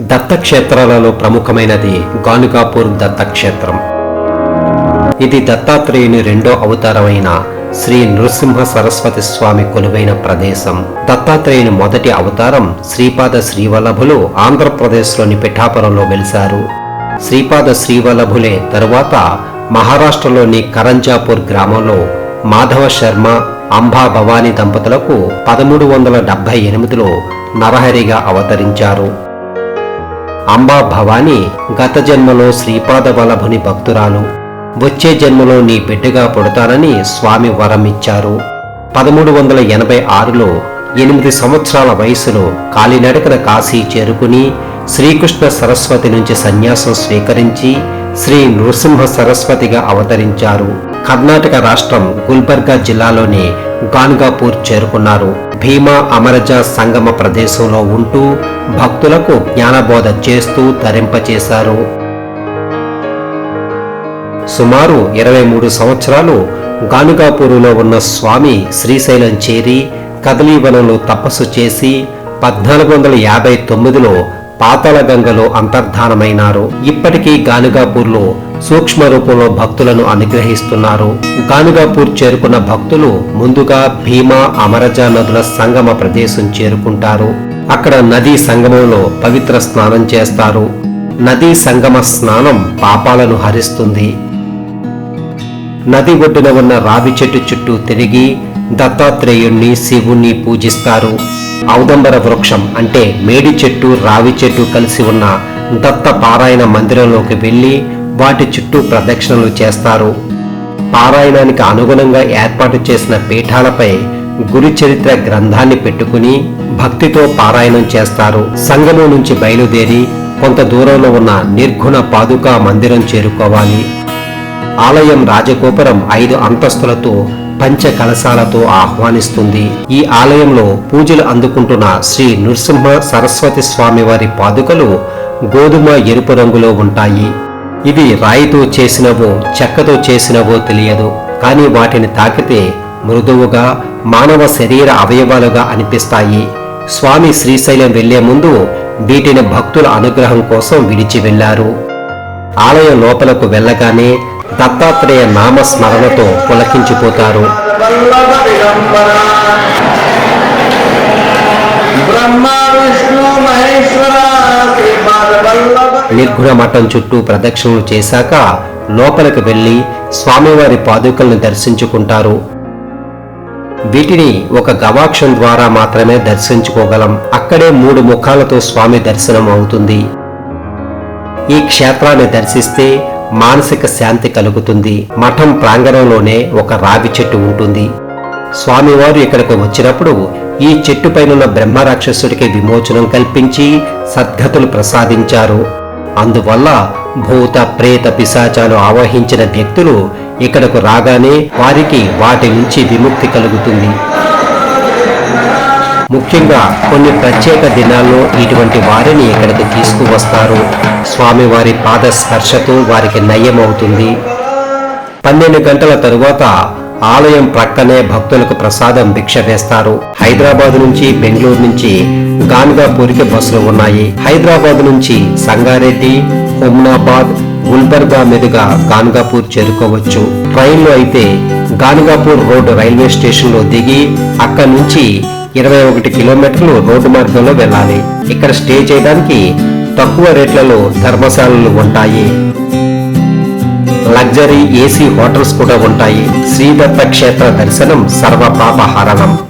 దత్తక్షేత్రాలలో ప్రముఖమైనది గానుగాపూర్ దత్తక్షేత్రం. ఇది దత్తాత్రేయుని రెండో అవతారమైన శ్రీ నృసింహ సరస్వతి స్వామి కొలువైన ప్రదేశం. దత్తాత్రేయుని మొదటి అవతారం శ్రీపాద శ్రీవల్లభులు ఆంధ్రప్రదేశ్లోని పిఠాపురంలో వెలిశారు. శ్రీపాద శ్రీవల్లభులే తరువాత మహారాష్ట్రలోని కరంజాపూర్ గ్రామంలో మాధవ శర్మ అంబా భవానీ దంపతులకు పదమూడు వందల డెబ్బై ఎనిమిదిలో నరహరిగా అవతరించారు. అంబా భవాని గత జన్మలో శ్రీపాద వల్లభుని భక్తురాలు. వచ్చే జన్మలో నీ బిడ్డగా పుడతానని స్వామి వరం ఇచ్చారు. పదమూడు వందల ఎనభై ఆరులో ఎనిమిది సంవత్సరాల వయసులో కాలినడకన కాశీ చేరుకుని శ్రీకృష్ణ సరస్వతి నుంచి సన్యాసం స్వీకరించి శ్రీ నృసింహ సరస్వతిగా అవతరించారు. కర్ణాటక రాష్ట్రం గుల్బర్గా జిల్లాలోని గాన్గాపూర్ చేరుకున్నారు. భీమా అమరజ సంగమ ప్రదేశంలో ఉంటూ భక్తులకు జ్ఞానబోధ చేస్తూ తరింపచేశారు. సుమారు ఇరవై మూడు సంవత్సరాలు గానుగాపూరులో ఉన్న స్వామి శ్రీశైలం చేరి కదలీవనంలో తపస్సు చేసి పద్నాలుగు వందల యాభై తొమ్మిదిలో పాతాళ గంగలో అంతర్ధానమైనారు. ఇప్పటికీ గానుగాపూర్లో సూక్ష్మ రూపంలో భక్తులను అనుగ్రహిస్తున్నారు. గానుగాపూర్ చేరుకున్న భక్తులు ముందుగా భీమా అమరజ నదుల సంగమ ప్రదేశం చేరుకుంటారు. అక్కడ నదీ సంగమంలో పవిత్ర స్నానం చేస్తారు. నదీ సంగమ స్నానం పాపాలను హరిస్తుంది. నది ఒడ్డున ఉన్న రావి చెట్టు చుట్టూ తిరిగి దత్తాత్రేయుణ్ణి శివుణ్ణి పూజిస్తారు. ఔదంబర వృక్షం అంటే మేడి చెట్టు రావి చెట్టు కలిసి ఉన్న దత్త పారాయణ మందిరంలోకి వెళ్ళి వాటి చుట్టూ ప్రదక్షిణలు చేస్తారు. పారాయణానికి అనుగుణంగా ఏర్పాటు చేసిన పీఠాలపై గురు చరిత్ర గ్రంథాన్ని పెట్టుకుని భక్తితో పారాయణం చేస్తారు. సంగమం నుంచి బయలుదేరి కొంత దూరంలో ఉన్న నిర్గుణ పాదుకా మందిరం చేరుకోవాలి. ఆలయం రాజగోపురం ఐదు అంతస్తులతో పంచ కలశాలతో ఆహ్వానిస్తుంది. ఈ ఆలయంలో పూజలు అందుకుంటున్న శ్రీ నృసింహ సరస్వతి స్వామి వారి పాదుకలు గోధుమ ఎరుపు రంగులో ఉంటాయి. ఇవి రాయితో చేసినవో చెక్కతో చేసినవో తెలియదు. కానీ వాటిని తాకితే మృదువుగా మానవ శరీర అవయవాలుగా అనిపిస్తాయి. స్వామి శ్రీశైలం వెళ్ళే ముందు వీటిని భక్తుల అనుగ్రహం కోసం విడిచి వెళ్ళారు ఆలయం లోపలకు వెళ్ళగానే దత్తాత్రేయ నామ స్మరణతో పులకించిపోతారు నిర్గుణ మఠం చుట్టూ ప్రదక్షిణలు చేశాక లోపలికి వెళ్ళి స్వామివారి పాదుకల్ని దర్శించుకుంటారు. వీటిని ఒక గవాక్షం ద్వారా మాత్రమే దర్శించుకోగలం. అక్కడే మూడు ముఖాలతో స్వామి దర్శనం అవుతుంది ఈ క్షేత్రాన్ని దర్శిస్తే మానసిక శాంతి కలుగుతుంది. మఠం ప్రాంగణంలోనే ఒక రావి చెట్టు ఉంటుంది. స్వామివారు ఇక్కడికి వచ్చినప్పుడు ఈ చెట్టు పైనున్న బ్రహ్మరాక్షసుడికి విమోచనం కల్పించి సద్గతులు ప్రసాదించారు. అందువల్ల భూత ప్రేత పిశాచాలు ఆవహించిన వ్యక్తులు ఇక్కడకు రాగానే వారికి వాటి నుంచి విముక్తి కలుగుతుంది. ముఖ్యంగా కొన్ని ప్రత్యేక దినాల్లో ఇటువంటి వారిని ఇక్కడికి తీసుకువస్తారు. స్వామివారి పాద స్పర్శతో వారికి నయమవుతుంది. పన్నెండు గంటల తరువాత ఆలయం ప్రక్కనే భక్తులకు ప్రసాదం భిక్ష వేస్తారు. హైదరాబాద్ నుంచి బెంగళూరు నుంచి గాన్గాపూర్కి బస్సులు ఉన్నాయి. హైదరాబాద్ నుంచి సంగారెడ్డి హుమ్నాబాద్ గుల్బర్గా మీదుగా గాన్గాపూర్ చేరుకోవచ్చు. ట్రైన్లో అయితే గాన్గాపూర్ రోడ్డు రైల్వే స్టేషన్లో దిగి అక్కడి నుంచి ఇరవై ఒకటి కిలోమీటర్లు రోడ్డు మార్గంలో వెళ్ళాలి. ఇక్కడ స్టే చేయడానికి తక్కువ రేట్లలో ధర్మశాలలు ఉంటాయి. లగ్జరీ ఏసీ హోటల్స్ కూడా ఉంటాయి. శ్రీదత్త క్షేత్ర దర్శనం సర్వపాప హరణం